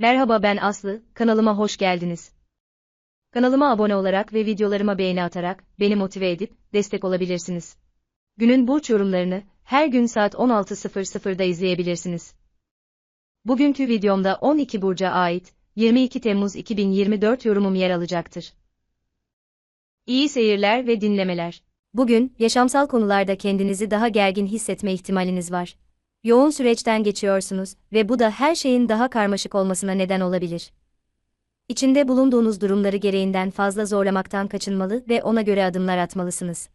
Merhaba ben Aslı, kanalıma hoş geldiniz. Kanalıma abone olarak ve videolarıma beğeni atarak beni motive edip destek olabilirsiniz. Günün burç yorumlarını her gün saat 16.00'da izleyebilirsiniz. Bugünkü videomda 12 burca ait 22 Temmuz 2024 yorumum yer alacaktır. İyi seyirler ve dinlemeler. Bugün yaşamsal konularda kendinizi daha gergin hissetme ihtimaliniz var. Yoğun süreçten geçiyorsunuz ve bu da her şeyin daha karmaşık olmasına neden olabilir. İçinde bulunduğunuz durumları gereğinden fazla zorlamaktan kaçınmalı ve ona göre adımlar atmalısınız.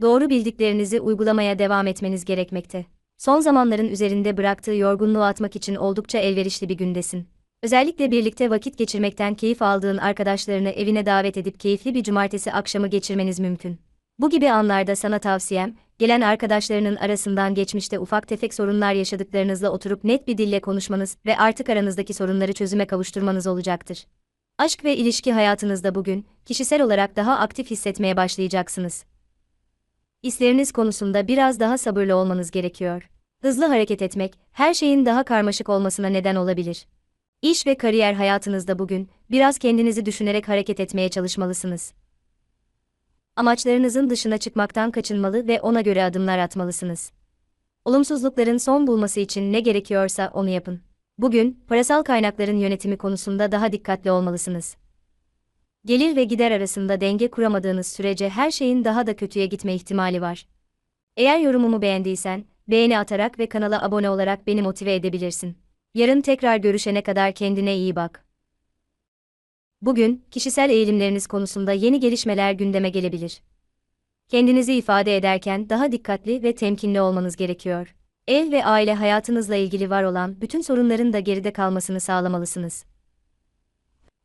Doğru bildiklerinizi uygulamaya devam etmeniz gerekmekte. Son zamanların üzerinde bıraktığı yorgunluğu atmak için oldukça elverişli bir gündesin. Özellikle birlikte vakit geçirmekten keyif aldığın arkadaşlarını evine davet edip keyifli bir cumartesi akşamı geçirmeniz mümkün. Bu gibi anlarda sana tavsiyem, gelen arkadaşlarının arasından geçmişte ufak tefek sorunlar yaşadıklarınızla oturup net bir dille konuşmanız ve artık aranızdaki sorunları çözüme kavuşturmanız olacaktır. Aşk ve ilişki hayatınızda bugün, kişisel olarak daha aktif hissetmeye başlayacaksınız. İşleriniz konusunda biraz daha sabırlı olmanız gerekiyor. Hızlı hareket etmek, her şeyin daha karmaşık olmasına neden olabilir. İş ve kariyer hayatınızda bugün, biraz kendinizi düşünerek hareket etmeye çalışmalısınız. Amaçlarınızın dışına çıkmaktan kaçınmalı ve ona göre adımlar atmalısınız. Olumsuzlukların son bulması için ne gerekiyorsa onu yapın. Bugün, parasal kaynakların yönetimi konusunda daha dikkatli olmalısınız. Gelir ve gider arasında denge kuramadığınız sürece her şeyin daha da kötüye gitme ihtimali var. Eğer yorumumu beğendiysen, beğeni atarak ve kanala abone olarak beni motive edebilirsin. Yarın tekrar görüşene kadar kendine iyi bak. Bugün, kişisel eğilimleriniz konusunda yeni gelişmeler gündeme gelebilir. Kendinizi ifade ederken daha dikkatli ve temkinli olmanız gerekiyor. Ev ve aile hayatınızla ilgili var olan bütün sorunların da geride kalmasını sağlamalısınız.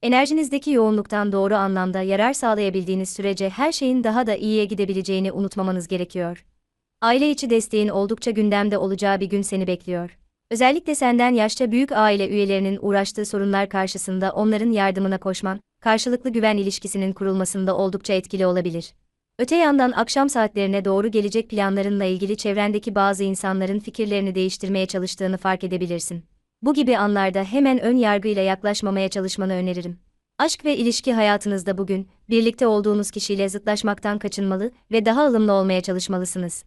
Enerjinizdeki yoğunluktan doğru anlamda yarar sağlayabildiğiniz sürece her şeyin daha da iyiye gidebileceğini unutmamanız gerekiyor. Aile içi desteğin oldukça gündemde olacağı bir gün seni bekliyor. Özellikle senden yaşça büyük aile üyelerinin uğraştığı sorunlar karşısında onların yardımına koşman, karşılıklı güven ilişkisinin kurulmasında oldukça etkili olabilir. Öte yandan akşam saatlerine doğru gelecek planlarınla ilgili çevrendeki bazı insanların fikirlerini değiştirmeye çalıştığını fark edebilirsin. Bu gibi anlarda hemen ön yargıyla yaklaşmamaya çalışmanı öneririm. Aşk ve ilişki hayatınızda bugün, birlikte olduğunuz kişiyle zıtlaşmaktan kaçınmalı ve daha ılımlı olmaya çalışmalısınız.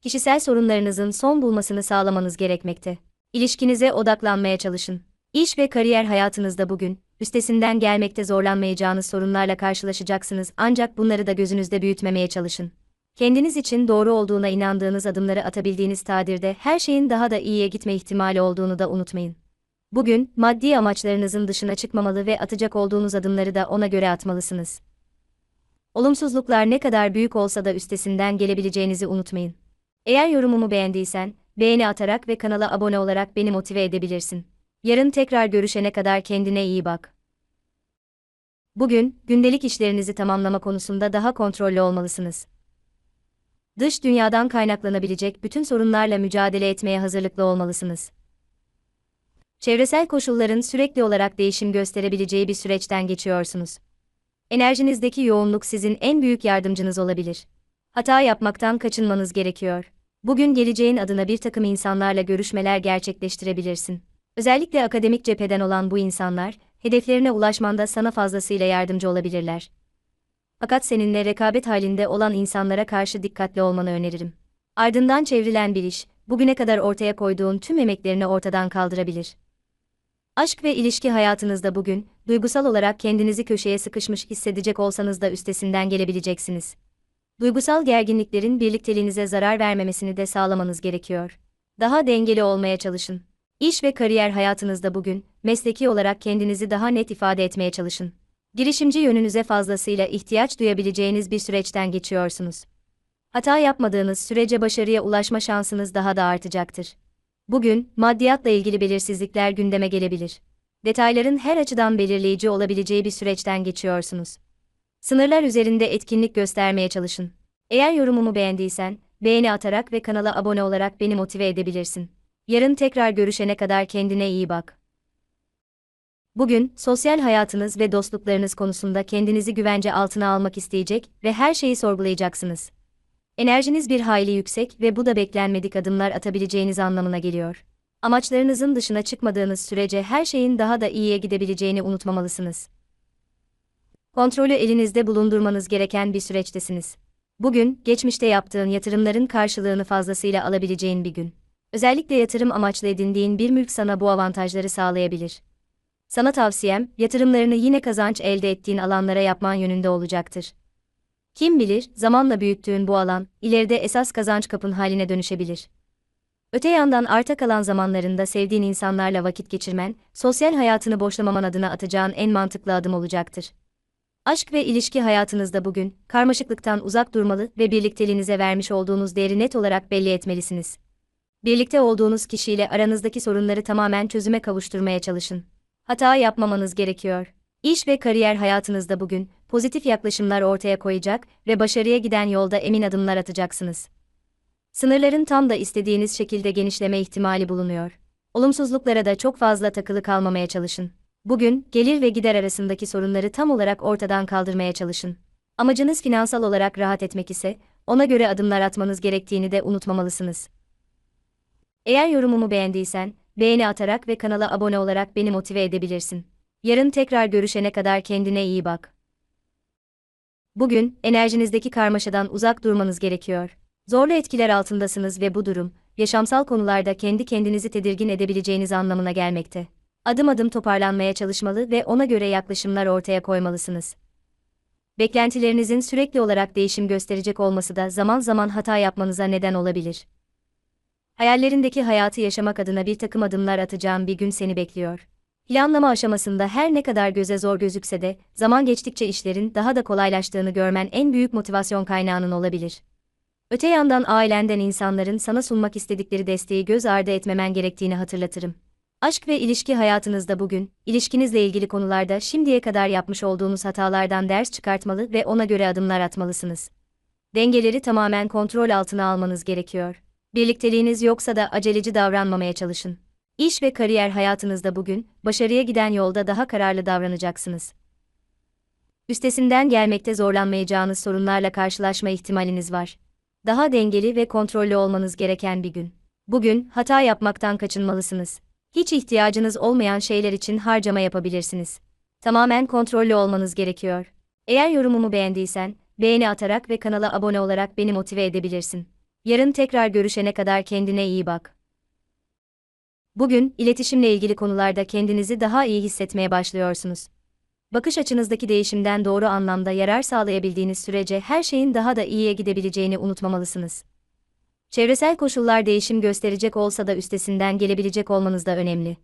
Kişisel sorunlarınızın son bulmasını sağlamanız gerekmekte. İlişkinize odaklanmaya çalışın. İş ve kariyer hayatınızda bugün, üstesinden gelmekte zorlanmayacağınız sorunlarla karşılaşacaksınız ancak bunları da gözünüzde büyütmemeye çalışın. Kendiniz için doğru olduğuna inandığınız adımları atabildiğiniz takdirde her şeyin daha da iyiye gitme ihtimali olduğunu da unutmayın. Bugün, maddi amaçlarınızın dışına çıkmamalı ve atacak olduğunuz adımları da ona göre atmalısınız. Olumsuzluklar ne kadar büyük olsa da üstesinden gelebileceğinizi unutmayın. Eğer yorumumu beğendiysen, beğeni atarak ve kanala abone olarak beni motive edebilirsin. Yarın tekrar görüşene kadar kendine iyi bak. Bugün, gündelik işlerinizi tamamlama konusunda daha kontrollü olmalısınız. Dış dünyadan kaynaklanabilecek bütün sorunlarla mücadele etmeye hazırlıklı olmalısınız. Çevresel koşulların sürekli olarak değişim gösterebileceği bir süreçten geçiyorsunuz. Enerjinizdeki yoğunluk sizin en büyük yardımcınız olabilir. Hata yapmaktan kaçınmanız gerekiyor. Bugün geleceğin adına bir takım insanlarla görüşmeler gerçekleştirebilirsin. Özellikle akademik cepheden olan bu insanlar, hedeflerine ulaşmanda sana fazlasıyla yardımcı olabilirler. Fakat seninle rekabet halinde olan insanlara karşı dikkatli olmanı öneririm. Ardından çevrilen bir iş, bugüne kadar ortaya koyduğun tüm emeklerini ortadan kaldırabilir. Aşk ve ilişki hayatınızda bugün, duygusal olarak kendinizi köşeye sıkışmış hissedecek olsanız da üstesinden gelebileceksiniz. Duygusal gerginliklerin birlikteliğinize zarar vermemesini de sağlamanız gerekiyor. Daha dengeli olmaya çalışın. İş ve kariyer hayatınızda bugün, mesleki olarak kendinizi daha net ifade etmeye çalışın. Girişimci yönünüze fazlasıyla ihtiyaç duyabileceğiniz bir süreçten geçiyorsunuz. Hata yapmadığınız sürece başarıya ulaşma şansınız daha da artacaktır. Bugün, maddiyatla ilgili belirsizlikler gündeme gelebilir. Detayların her açıdan belirleyici olabileceği bir süreçten geçiyorsunuz. Sınırlar üzerinde etkinlik göstermeye çalışın. Eğer yorumumu beğendiysen, beğeni atarak ve kanala abone olarak beni motive edebilirsin. Yarın tekrar görüşene kadar kendine iyi bak. Bugün, sosyal hayatınız ve dostluklarınız konusunda kendinizi güvence altına almak isteyecek ve her şeyi sorgulayacaksınız. Enerjiniz bir hayli yüksek ve bu da beklenmedik adımlar atabileceğiniz anlamına geliyor. Amaçlarınızın dışına çıkmadığınız sürece her şeyin daha da iyiye gidebileceğini unutmamalısınız. Kontrolü elinizde bulundurmanız gereken bir süreçtesiniz. Bugün, geçmişte yaptığın yatırımların karşılığını fazlasıyla alabileceğin bir gün. Özellikle yatırım amaçlı edindiğin bir mülk sana bu avantajları sağlayabilir. Sana tavsiyem, yatırımlarını yine kazanç elde ettiğin alanlara yapman yönünde olacaktır. Kim bilir, zamanla büyüttüğün bu alan, ileride esas kazanç kapın haline dönüşebilir. Öte yandan arta kalan zamanlarında sevdiğin insanlarla vakit geçirmen, sosyal hayatını boşlamaman adına atacağın en mantıklı adım olacaktır. Aşk ve ilişki hayatınızda bugün, karmaşıklıktan uzak durmalı ve birlikteliğinize vermiş olduğunuz değeri net olarak belli etmelisiniz. Birlikte olduğunuz kişiyle aranızdaki sorunları tamamen çözüme kavuşturmaya çalışın. Hata yapmamanız gerekiyor. İş ve kariyer hayatınızda bugün, pozitif yaklaşımlar ortaya koyacak ve başarıya giden yolda emin adımlar atacaksınız. Sınırların tam da istediğiniz şekilde genişleme ihtimali bulunuyor. Olumsuzluklara da çok fazla takılı kalmamaya çalışın. Bugün, gelir ve gider arasındaki sorunları tam olarak ortadan kaldırmaya çalışın. Amacınız finansal olarak rahat etmek ise, ona göre adımlar atmanız gerektiğini de unutmamalısınız. Eğer yorumumu beğendiysen, beğeni atarak ve kanala abone olarak beni motive edebilirsin. Yarın tekrar görüşene kadar kendine iyi bak. Bugün, enerjinizdeki karmaşadan uzak durmanız gerekiyor. Zorlu etkiler altındasınız ve bu durum, yaşamsal konularda kendi kendinizi tedirgin edebileceğiniz anlamına gelmekte. Adım adım toparlanmaya çalışmalı ve ona göre yaklaşımlar ortaya koymalısınız. Beklentilerinizin sürekli olarak değişim gösterecek olması da zaman zaman hata yapmanıza neden olabilir. Hayallerindeki hayatı yaşamak adına bir takım adımlar atacağın bir gün seni bekliyor. Planlama aşamasında her ne kadar göze zor gözükse de, zaman geçtikçe işlerin daha da kolaylaştığını görmen en büyük motivasyon kaynağının olabilir. Öte yandan ailenden insanların sana sunmak istedikleri desteği göz ardı etmemen gerektiğini hatırlatırım. Aşk ve ilişki hayatınızda bugün, ilişkinizle ilgili konularda şimdiye kadar yapmış olduğunuz hatalardan ders çıkartmalı ve ona göre adımlar atmalısınız. Dengeleri tamamen kontrol altına almanız gerekiyor. Birlikteliğiniz yoksa da aceleci davranmamaya çalışın. İş ve kariyer hayatınızda bugün, başarıya giden yolda daha kararlı davranacaksınız. Üstesinden gelmekte zorlanmayacağınız sorunlarla karşılaşma ihtimaliniz var. Daha dengeli ve kontrollü olmanız gereken bir gün. Bugün, hata yapmaktan kaçınmalısınız. Hiç ihtiyacınız olmayan şeyler için harcama yapabilirsiniz. Tamamen kontrollü olmanız gerekiyor. Eğer yorumumu beğendiysen, beğeni atarak ve kanala abone olarak beni motive edebilirsin. Yarın tekrar görüşene kadar kendine iyi bak. Bugün, iletişimle ilgili konularda kendinizi daha iyi hissetmeye başlıyorsunuz. Bakış açınızdaki değişimden doğru anlamda yarar sağlayabildiğiniz sürece her şeyin daha da iyiye gidebileceğini unutmamalısınız. Çevresel koşullar değişim gösterecek olsa da üstesinden gelebilecek olmanız da önemli.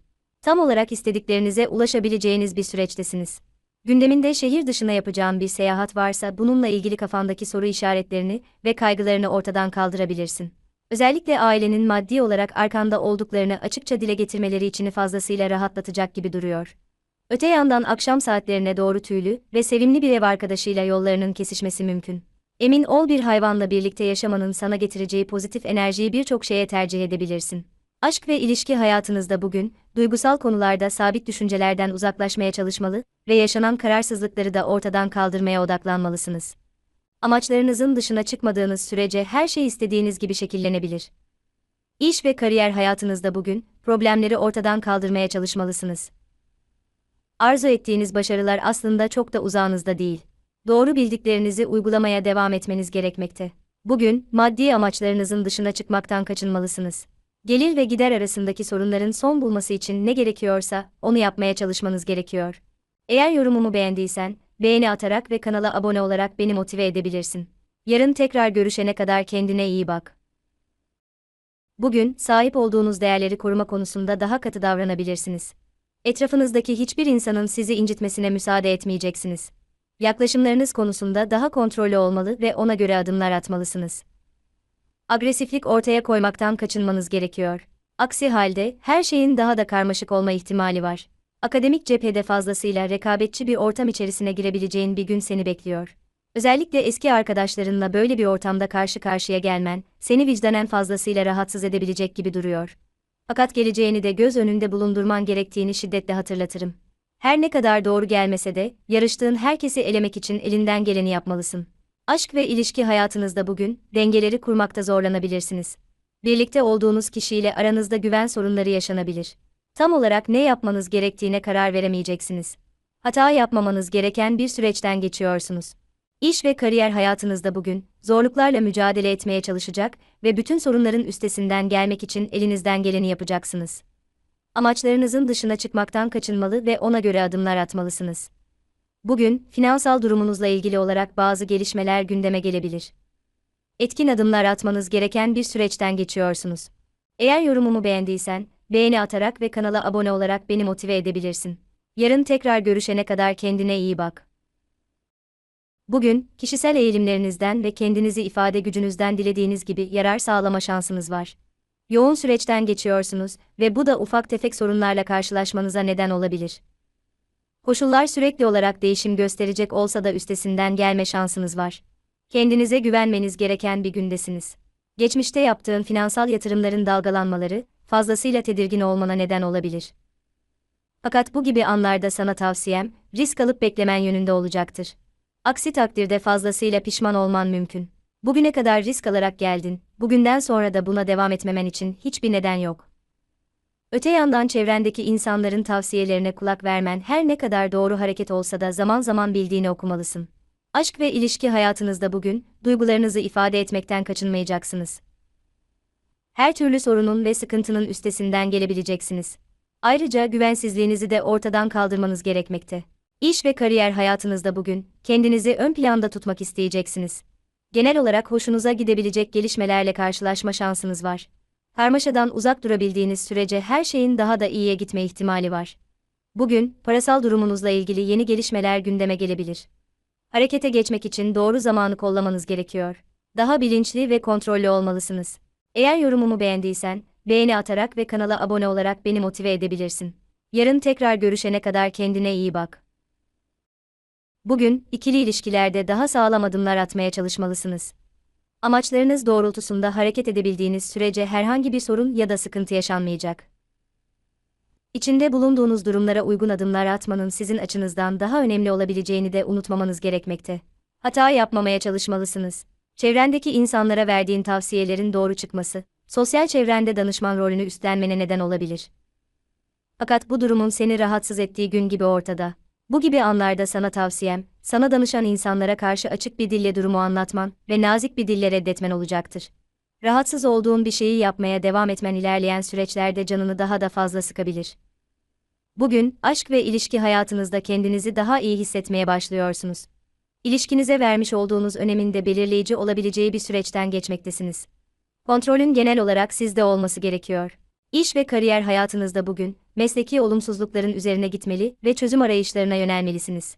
Tam olarak istediklerinize ulaşabileceğiniz bir süreçtesiniz. Gündeminde şehir dışına yapacağın bir seyahat varsa bununla ilgili kafandaki soru işaretlerini ve kaygılarını ortadan kaldırabilirsin. Özellikle ailenin maddi olarak arkanda olduklarını açıkça dile getirmeleri içini fazlasıyla rahatlatacak gibi duruyor. Öte yandan akşam saatlerine doğru tüylü ve sevimli bir ev arkadaşıyla yollarının kesişmesi mümkün. Emin ol bir hayvanla birlikte yaşamanın sana getireceği pozitif enerjiyi birçok şeye tercih edebilirsin. Aşk ve ilişki hayatınızda bugün, duygusal konularda sabit düşüncelerden uzaklaşmaya çalışmalı ve yaşanan kararsızlıkları da ortadan kaldırmaya odaklanmalısınız. Amaçlarınızın dışına çıkmadığınız sürece her şey istediğiniz gibi şekillenebilir. İş ve kariyer hayatınızda bugün, problemleri ortadan kaldırmaya çalışmalısınız. Arzu ettiğiniz başarılar aslında çok da uzağınızda değil. Doğru bildiklerinizi uygulamaya devam etmeniz gerekmekte. Bugün, maddi amaçlarınızın dışına çıkmaktan kaçınmalısınız. Gelir ve gider arasındaki sorunların son bulması için ne gerekiyorsa, onu yapmaya çalışmanız gerekiyor. Eğer yorumumu beğendiysen, beğeni atarak ve kanala abone olarak beni motive edebilirsin. Yarın tekrar görüşene kadar kendine iyi bak. Bugün, sahip olduğunuz değerleri koruma konusunda daha katı davranabilirsiniz. Etrafınızdaki hiçbir insanın sizi incitmesine müsaade etmeyeceksiniz. Yaklaşımlarınız konusunda daha kontrollü olmalı ve ona göre adımlar atmalısınız. Agresiflik ortaya koymaktan kaçınmanız gerekiyor. Aksi halde her şeyin daha da karmaşık olma ihtimali var. Akademik cephede fazlasıyla rekabetçi bir ortam içerisine girebileceğin bir gün seni bekliyor. Özellikle eski arkadaşlarınla böyle bir ortamda karşı karşıya gelmen, seni vicdanen fazlasıyla rahatsız edebilecek gibi duruyor. Fakat geleceğini de göz önünde bulundurman gerektiğini şiddetle hatırlatırım. Her ne kadar doğru gelmese de, yarıştığın herkesi elemek için elinden geleni yapmalısın. Aşk ve ilişki hayatınızda bugün, dengeleri kurmakta zorlanabilirsiniz. Birlikte olduğunuz kişiyle aranızda güven sorunları yaşanabilir. Tam olarak ne yapmanız gerektiğine karar veremeyeceksiniz. Hata yapmamanız gereken bir süreçten geçiyorsunuz. İş ve kariyer hayatınızda bugün zorluklarla mücadele etmeye çalışacak ve bütün sorunların üstesinden gelmek için elinizden geleni yapacaksınız. Amaçlarınızın dışına çıkmaktan kaçınmalı ve ona göre adımlar atmalısınız. Bugün finansal durumunuzla ilgili olarak bazı gelişmeler gündeme gelebilir. Etkin adımlar atmanız gereken bir süreçten geçiyorsunuz. Eğer yorumumu beğendiysen, beğeni atarak ve kanala abone olarak beni motive edebilirsin. Yarın tekrar görüşene kadar kendine iyi bak. Bugün, kişisel eğilimlerinizden ve kendinizi ifade gücünüzden dilediğiniz gibi yarar sağlama şansınız var. Yoğun süreçten geçiyorsunuz ve bu da ufak tefek sorunlarla karşılaşmanıza neden olabilir. Koşullar sürekli olarak değişim gösterecek olsa da üstesinden gelme şansınız var. Kendinize güvenmeniz gereken bir gündesiniz. Geçmişte yaptığın finansal yatırımların dalgalanmaları, fazlasıyla tedirgin olmana neden olabilir. Fakat bu gibi anlarda sana tavsiyem, risk alıp beklemen yönünde olacaktır. Aksi takdirde fazlasıyla pişman olman mümkün. Bugüne kadar risk alarak geldin, bugünden sonra da buna devam etmemen için hiçbir neden yok. Öte yandan çevrendeki insanların tavsiyelerine kulak vermen her ne kadar doğru hareket olsa da zaman zaman bildiğini okumalısın. Aşk ve ilişki hayatınızda bugün, duygularınızı ifade etmekten kaçınmayacaksınız. Her türlü sorunun ve sıkıntının üstesinden gelebileceksiniz. Ayrıca güvensizliğinizi de ortadan kaldırmanız gerekmekte. İş ve kariyer hayatınızda bugün, kendinizi ön planda tutmak isteyeceksiniz. Genel olarak hoşunuza gidebilecek gelişmelerle karşılaşma şansınız var. Karmaşadan uzak durabildiğiniz sürece her şeyin daha da iyiye gitme ihtimali var. Bugün, parasal durumunuzla ilgili yeni gelişmeler gündeme gelebilir. Harekete geçmek için doğru zamanı kollamanız gerekiyor. Daha bilinçli ve kontrollü olmalısınız. Eğer yorumumu beğendiysen, beğeni atarak ve kanala abone olarak beni motive edebilirsin. Yarın tekrar görüşene kadar kendine iyi bak. Bugün, ikili ilişkilerde daha sağlam adımlar atmaya çalışmalısınız. Amaçlarınız doğrultusunda hareket edebildiğiniz sürece herhangi bir sorun ya da sıkıntı yaşanmayacak. İçinde bulunduğunuz durumlara uygun adımlar atmanın sizin açınızdan daha önemli olabileceğini de unutmamanız gerekmekte. Hata yapmamaya çalışmalısınız. Çevrendeki insanlara verdiğin tavsiyelerin doğru çıkması, sosyal çevrende danışman rolünü üstlenmene neden olabilir. Fakat bu durumun seni rahatsız ettiği gün gibi ortada. Bu gibi anlarda sana tavsiyem, sana danışan insanlara karşı açık bir dille durumu anlatman ve nazik bir dille reddetmen olacaktır. Rahatsız olduğun bir şeyi yapmaya devam etmen ilerleyen süreçlerde canını daha da fazla sıkabilir. Bugün, aşk ve ilişki hayatınızda kendinizi daha iyi hissetmeye başlıyorsunuz. İlişkinize vermiş olduğunuz önemin de belirleyici olabileceği bir süreçten geçmektesiniz. Kontrolün genel olarak sizde olması gerekiyor. İş ve kariyer hayatınızda bugün, mesleki olumsuzlukların üzerine gitmeli ve çözüm arayışlarına yönelmelisiniz.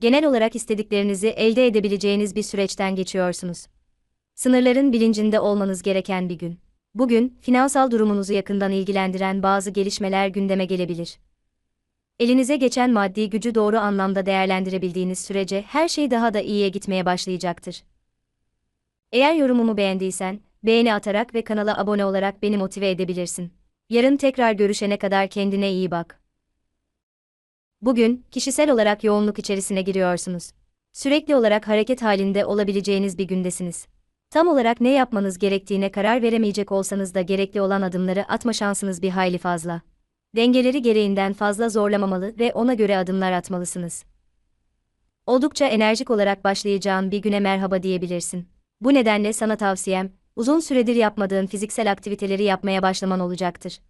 Genel olarak istediklerinizi elde edebileceğiniz bir süreçten geçiyorsunuz. Sınırların bilincinde olmanız gereken bir gün. Bugün, finansal durumunuzu yakından ilgilendiren bazı gelişmeler gündeme gelebilir. Elinize geçen maddi gücü doğru anlamda değerlendirebildiğiniz sürece her şey daha da iyiye gitmeye başlayacaktır. Eğer yorumumu beğendiysen, beğeni atarak ve kanala abone olarak beni motive edebilirsin. Yarın tekrar görüşene kadar kendine iyi bak. Bugün, kişisel olarak yoğunluk içerisine giriyorsunuz. Sürekli olarak hareket halinde olabileceğiniz bir gündesiniz. Tam olarak ne yapmanız gerektiğine karar veremeyecek olsanız da gerekli olan adımları atma şansınız bir hayli fazla. Dengeleri gereğinden fazla zorlamamalı ve ona göre adımlar atmalısınız. Oldukça enerjik olarak başlayacağın bir güne merhaba diyebilirsin. Bu nedenle sana tavsiyem, uzun süredir yapmadığın fiziksel aktiviteleri yapmaya başlaman olacaktır.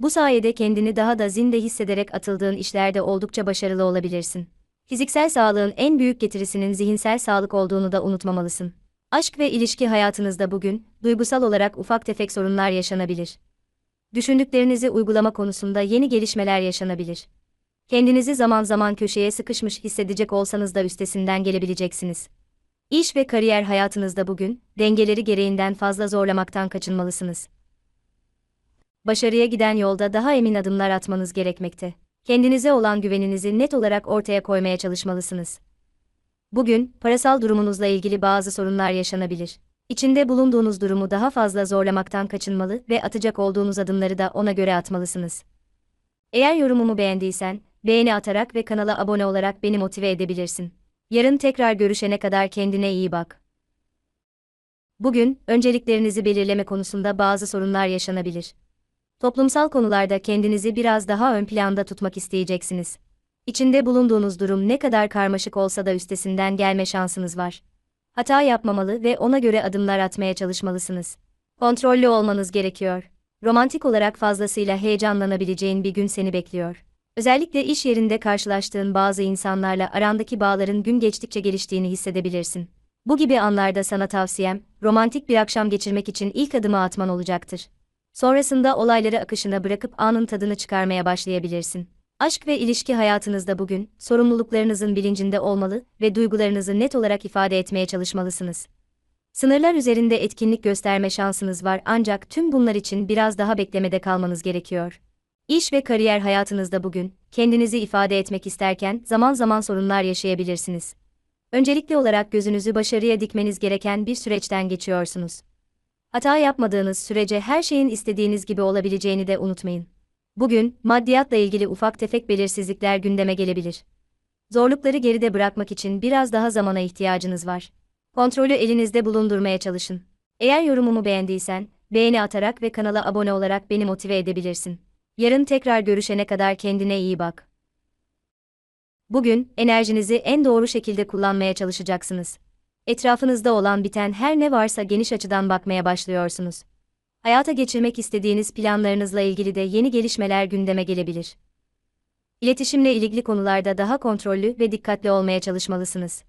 Bu sayede kendini daha da zinde hissederek atıldığın işlerde oldukça başarılı olabilirsin. Fiziksel sağlığın en büyük getirisinin zihinsel sağlık olduğunu da unutmamalısın. Aşk ve ilişki hayatınızda bugün, duygusal olarak ufak tefek sorunlar yaşanabilir. Düşündüklerinizi uygulama konusunda yeni gelişmeler yaşanabilir. Kendinizi zaman zaman köşeye sıkışmış hissedecek olsanız da üstesinden gelebileceksiniz. İş ve kariyer hayatınızda bugün, dengeleri gereğinden fazla zorlamaktan kaçınmalısınız. Başarıya giden yolda daha emin adımlar atmanız gerekmekte. Kendinize olan güveninizi net olarak ortaya koymaya çalışmalısınız. Bugün, parasal durumunuzla ilgili bazı sorunlar yaşanabilir. İçinde bulunduğunuz durumu daha fazla zorlamaktan kaçınmalı ve atacak olduğunuz adımları da ona göre atmalısınız. Eğer yorumumu beğendiysen, beğeni atarak ve kanala abone olarak beni motive edebilirsin. Yarın tekrar görüşene kadar kendine iyi bak. Bugün, önceliklerinizi belirleme konusunda bazı sorunlar yaşanabilir. Toplumsal konularda kendinizi biraz daha ön planda tutmak isteyeceksiniz. İçinde bulunduğunuz durum ne kadar karmaşık olsa da üstesinden gelme şansınız var. Hata yapmamalı ve ona göre adımlar atmaya çalışmalısınız. Kontrollü olmanız gerekiyor. Romantik olarak fazlasıyla heyecanlanabileceğin bir gün seni bekliyor. Özellikle iş yerinde karşılaştığın bazı insanlarla arandaki bağların gün geçtikçe geliştiğini hissedebilirsin. Bu gibi anlarda sana tavsiyem, romantik bir akşam geçirmek için ilk adımı atman olacaktır. Sonrasında olayları akışına bırakıp anın tadını çıkarmaya başlayabilirsin. Aşk ve ilişki hayatınızda bugün, sorumluluklarınızın bilincinde olmalı ve duygularınızı net olarak ifade etmeye çalışmalısınız. Sınırlar üzerinde etkinlik gösterme şansınız var ancak tüm bunlar için biraz daha beklemede kalmanız gerekiyor. İş ve kariyer hayatınızda bugün, kendinizi ifade etmek isterken zaman zaman sorunlar yaşayabilirsiniz. Öncelikli olarak gözünüzü başarıya dikmeniz gereken bir süreçten geçiyorsunuz. Hata yapmadığınız sürece her şeyin istediğiniz gibi olabileceğini de unutmayın. Bugün, maddiyatla ilgili ufak tefek belirsizlikler gündeme gelebilir. Zorlukları geride bırakmak için biraz daha zamana ihtiyacınız var. Kontrolü elinizde bulundurmaya çalışın. Eğer yorumumu beğendiysen, beğeni atarak ve kanala abone olarak beni motive edebilirsin. Yarın tekrar görüşene kadar kendine iyi bak. Bugün, enerjinizi en doğru şekilde kullanmaya çalışacaksınız. Etrafınızda olan biten her ne varsa geniş açıdan bakmaya başlıyorsunuz. Hayata geçirmek istediğiniz planlarınızla ilgili de yeni gelişmeler gündeme gelebilir. İletişimle ilgili konularda daha kontrollü ve dikkatli olmaya çalışmalısınız.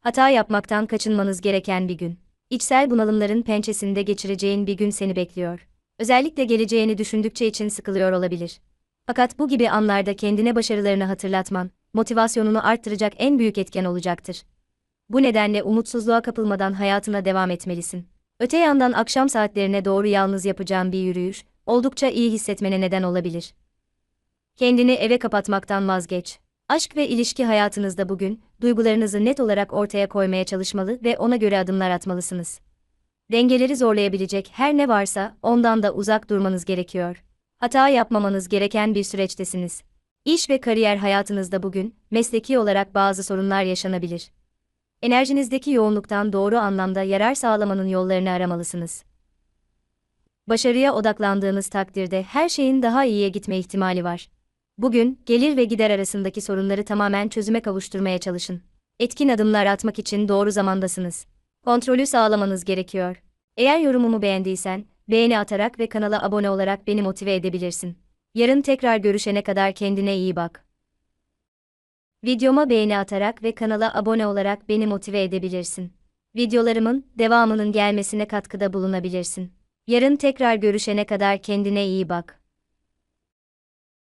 Hata yapmaktan kaçınmanız gereken bir gün. İçsel bunalımların pençesinde geçireceğin bir gün seni bekliyor. Özellikle geleceğini düşündükçe için sıkılıyor olabilir. Fakat bu gibi anlarda kendine başarılarını hatırlatman, motivasyonunu arttıracak en büyük etken olacaktır. Bu nedenle umutsuzluğa kapılmadan hayatına devam etmelisin. Öte yandan akşam saatlerine doğru yalnız yapacağın bir yürüyüş, oldukça iyi hissetmene neden olabilir. Kendini eve kapatmaktan vazgeç. Aşk ve ilişki hayatınızda bugün, duygularınızı net olarak ortaya koymaya çalışmalı ve ona göre adımlar atmalısınız. Dengeleri zorlayabilecek her ne varsa ondan da uzak durmanız gerekiyor. Hata yapmamanız gereken bir süreçtesiniz. İş ve kariyer hayatınızda bugün, mesleki olarak bazı sorunlar yaşanabilir. Enerjinizdeki yoğunluktan doğru anlamda yarar sağlamanın yollarını aramalısınız. Başarıya odaklandığınız takdirde her şeyin daha iyiye gitme ihtimali var. Bugün, gelir ve gider arasındaki sorunları tamamen çözüme kavuşturmaya çalışın. Etkin adımlar atmak için doğru zamandasınız. Kontrolü sağlamanız gerekiyor. Eğer yorumumu beğendiysen, beğeni atarak ve kanala abone olarak beni motive edebilirsin. Yarın tekrar görüşene kadar kendine iyi bak. Videoma beğeni atarak ve kanala abone olarak beni motive edebilirsin. Videolarımın devamının gelmesine katkıda bulunabilirsin. Yarın tekrar görüşene kadar kendine iyi bak.